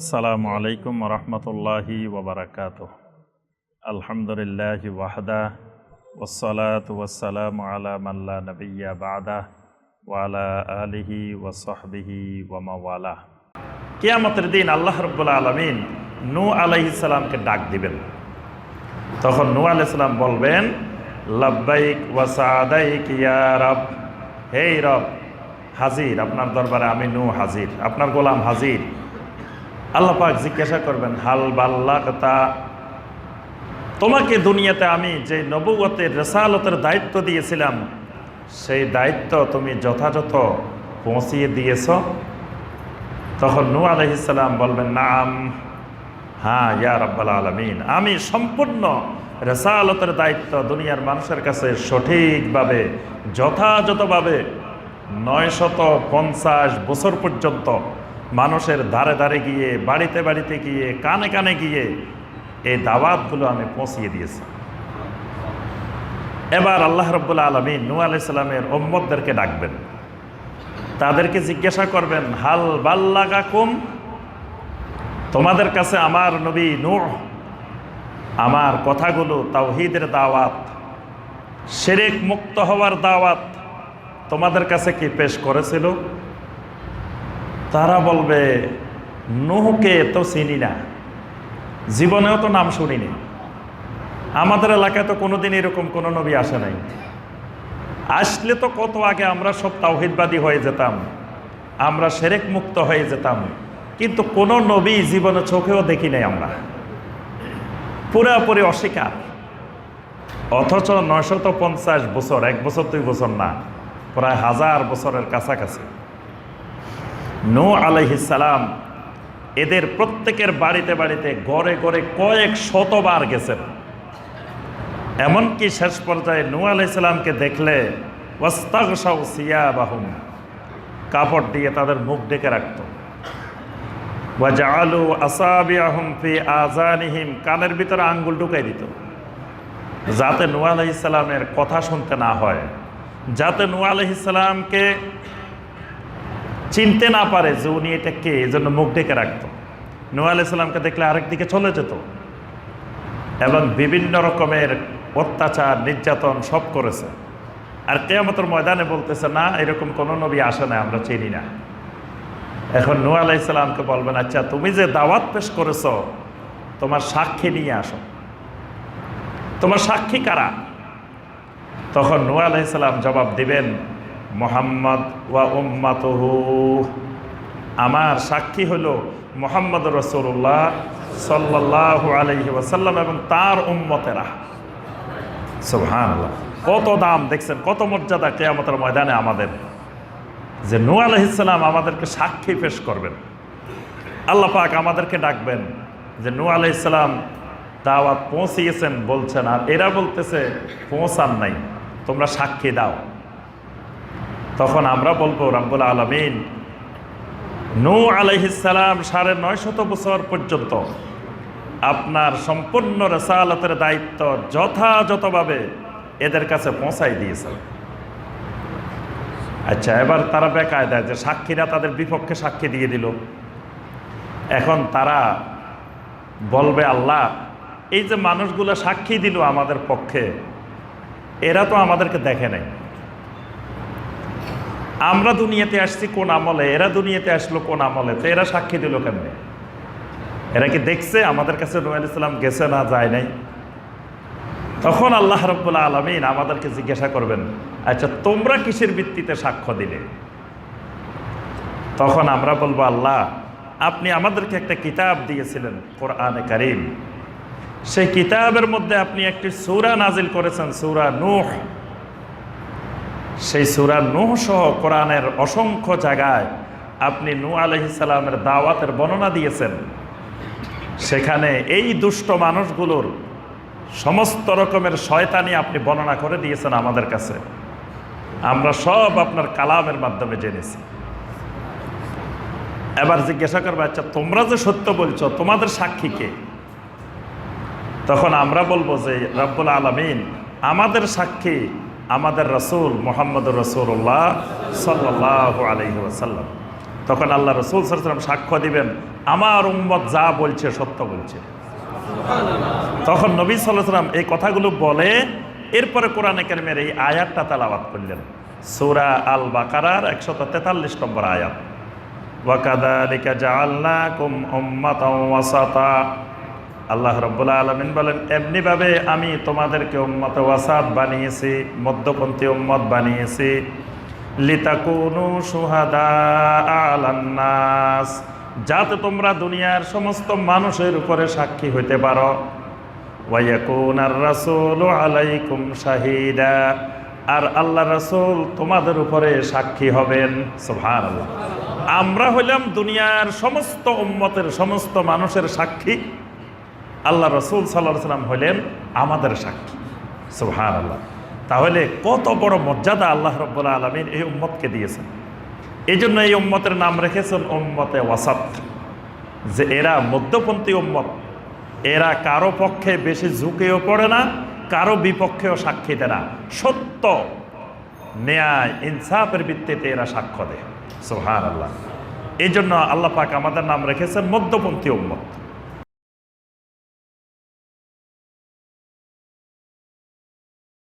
আসসালামু আলাইকুম রহমতুল্লাহি ওবরাকাত আলহামদুলিল্লাহ ওয়াহদা ওসলাত ওয়াসালাম আলা মাল্লা নবিয়া বাদা ওয়ালা আলিহি ওসহবিহি ওয়ামাওয়ালা কিয়ামতের দিন আল্লাহ রব্বুল্লা আলমিন নু আলাইসালামকে ডাক দিবেন। তখন নু আলাইসালাম বলবেন, লব্বাইক ওয়াসাদাইক ইয়া রব। হেই রব, হাজির, আপনার দরবারে আমি নু হাজির, আপনার গোলাম হাজির। আল্লাহ পাক জিজ্ঞাসা করবেন, হাল বাল্লাকতা তোমাকে দুনিয়াতে আমি যে নবগতের রেসালতের দায়িত্ব দিয়েছিলাম, সেই দায়িত্ব তুমি যথাযথ পৌঁছিয়ে দিয়েছ? তখন নু আলহিসাল্লাম বলবেন, নাম হ্যাঁ ইয়া রব্বাল আলমিন। আমি সম্পূর্ণ রেসালতের দায়িত্ব দুনিয়ার মানুষের কাছে সঠিকভাবে, যথাযথভাবে নয়শত পঞ্চাশ বছর পর্যন্ত মানুষের ধারে ধারে গিয়ে, বাড়িতে বাড়িতে গিয়ে, কানে কানে গিয়ে এই দাওয়াতগুলো আমি পৌঁছিয়ে দিয়েছি। এবার আল্লাহ রব্বুল্লা আলমী নু আলাইসাল্লামের ওম্মদদেরকে ডাকবেন। তাদেরকে জিজ্ঞাসা করবেন, হাল বাল্লাগাকুম? তোমাদের কাছে আমার নবী নূহ, আমার কথাগুলো তাওহিদের দাওয়াত, শেরেক মুক্ত হওয়ার দাওয়াত তোমাদের কাছে কি পেশ করেছিল? তারা বলবে, নুহকে তো চিনি না। জীবনেও তো নাম শুনিনি। আমাদের এলাকায় তো কোনোদিন এরকম কোনো নবী আসে নাই। আসলে তো কত আগে আমরা সব তাওহিদবাদী হয়ে যেতাম, আমরা সেরেক মুক্ত হয়ে যেতাম, কিন্তু কোনো নবী জীবনে চোখেও দেখি নাই আমরা। পুরাপুরি অস্বীকার। অথচ নয়শত পঞ্চাশ বছর, এক বছর দুই বছর না, প্রায় হাজার বছরের কাছাকাছি। নু আলহিসাল্লাম এদের প্রত্যেকের বাড়িতে বাড়িতে গড়ে গড়ে কয়েক শতবার গেছেন। এমনকি শেষ পর্যায়ে নু আলাইসাল্লামকে দেখলে বাহুম কাপড় দিয়ে তাদের মুখ ডেকে রাখত। আলু আসাবিয়াহুম ফি আজানিহিম কানের ভিতরে আঙ্গুল ঢুকাই দিত। যাতে নু আলাইসাল্লামের কথা শুনতে না হয়, যাতে নু আলহিসাল্লামকে চিনতে না পারে যে উনি এটা কে এই জন্য মুখ ডেকে রাখতো। নু আলাইসাল্লামকে দেখলে আরেক দিকে চলে যেত। এবং বিভিন্ন রকমের অত্যাচার, নির্যাতন সব করেছে। আর কেয়ামতের ময়দানে বলতেছে, না, এরকম কোনো নবী আসে না আমরা চিনি না। এখন নু আলাইসাল্লামকে বলবেন আচ্ছা তুমি যে দাওয়াত পেশ করেছ, তোমার সাক্ষী নিয়ে আসো। তোমার সাক্ষী কারা? তখন নু আলাইসাল্লাম জবাব দিবেন মোহাম্মদ ওয়া উম্মাতহু। আমার সাক্ষী হল মোহাম্মদ রসুল্লাহ সাল্লাহ আলহি ওয়াসাল্লাম এবং তার উম্মতেরা। সুহান কত দাম দেখছেন, কত মর্যাদা কেয়ামতের ময়দানে আমাদের। যে নু আলহিসাল্লাম আমাদেরকে সাক্ষী পেশ করবেন। আল্লাহ পাক আমাদেরকে ডাকবেন যে নু আলহিসাল্লাম দাওয়াত পৌঁছিয়েছেন বলছেন, আর এরা বলতেছে পৌঁছান নাই, তোমরা সাক্ষী দাও। তখন আমরা বলব, রাব্বুল আলমিন, নু আলহিসাল্লাম সাড়ে নয় শত বছর পর্যন্ত আপনার সম্পূর্ণ রেসালতের দায়িত্ব যথাযথভাবে এদের কাছে পৌঁছাই দিয়েছেন। আচ্ছা এবার তারা বেকায় দেয় যে সাক্ষীরা তাদের বিপক্ষে সাক্ষী দিয়ে দিল। এখন তারা বলবে, আল্লাহ, এই যে মানুষগুলো সাক্ষী দিল আমাদের পক্ষে, এরা তো আমাদেরকে দেখে নাই। আমরা দুনিয়াতে আসছি কোন আমলে? এরা দুনিয়াতে আসলো কোন আমলে? তো এরা সাক্ষী দিল কেমনে? এরা কি দেখছে? আমাদের কাছে নূর ইসলাম গেছে না যায় নাই? তখন আল্লাহ রব্বুল্লা আলমিন আমাদেরকে জিজ্ঞাসা করবেন আচ্ছা তোমরা কিসের ভিত্তিতে সাক্ষ্য দিলে? তখন আমরা বলব, আল্লাহ, আপনি আমাদেরকে একটা কিতাব দিয়েছিলেন, কোরআনে করিম। সেই কিতাবের মধ্যে আপনি একটি সৌরা নাজিল করেছেন, সৌরা নুহ। সেই সুরা নুহ সহ কোরআনের অসংখ্য জায়গায় আপনি নু আলহিসাল্লামের দাওয়াতের বর্ণনা দিয়েছেন। সেখানে এই দুষ্ট মানুষগুলোর সমস্ত রকমের শয়তানি আপনি বর্ণনা করে দিয়েছেন আমাদের কাছে। আমরা সব আপনার কালামের মাধ্যমে জেনেছি। এবার জিজ্ঞাসা করবে আচ্ছা তোমরা যে সত্য বলছো, তোমাদের সাক্ষী কে? তখন আমরা বলব যে, রব্বুল আলমিন আমাদের সাক্ষী আমাদের রসুল মোহাম্মদ রসুল্লাহ সাল্লাহ আলহি তখন আল্লাহ রসুল সাল্লাম সাক্ষ্য দিবেন, আমার উম্মত যা বলছে সত্য বলছে। তখন নবী সাল্লাম এই কথাগুলো বলে, এরপরে কোরআনে কারিমের এই আয়াতটা তালাবাত করলেন। সূরা আল বাকারার একশত তেতাল্লিশ নম্বর আয়াত। ওয়াকাদালিকা জাআলনাকুম উম্মাতাও ওয়াসাতা। আল্লাহ রাব্বুল আলামিন বলেন এমনিভাবে আমি তোমাদেরকে উম্মত ওয়াসাদ বানিয়েছি, মধ্যপন্থী উম্মত বানিয়েছি। লিতাকুনু সুহাদা আলান্নাস। যাতে তোমরা দুনিয়ার সমস্ত মানুষের উপরে সাক্ষী হইতে পারো। ওয়াইয়াকুন আর রাসূল আলাইকুম শাহিদা। আর আল্লাহ রাসূল তোমাদের উপরে সাক্ষী হবেন। সুবহানাল্লাহ। আমরা হইলাম দুনিয়ার সমস্ত উম্মতের সমস্ত মানুষের সাক্ষী। আল্লাহ রসুল সাল্লাহ সাল্লাম হলেন আমাদের সাক্ষী। সুহান আল্লাহ তাহলে কত বড় মর্যাদা আল্লাহ রব্বুল্লা আলমিন এই উম্মতকে দিয়েছেন। এই জন্য এই উম্মতের নাম রেখেছেন উম্মতে ওয়াসাত। যে এরা মধ্যপন্থী উম্মত। এরা কারও পক্ষে বেশি ঝুঁকেও পড়ে না, কারও বিপক্ষেও সাক্ষী দেয় না। সত্য ন্যায়, ইনসাফের ভিত্তিতে এরা সাক্ষ্য দেয়। সোহান আল্লাহ এই জন্য আল্লাহ পাক আমাদের নাম রেখেছেন মধ্যপন্থী উম্মত।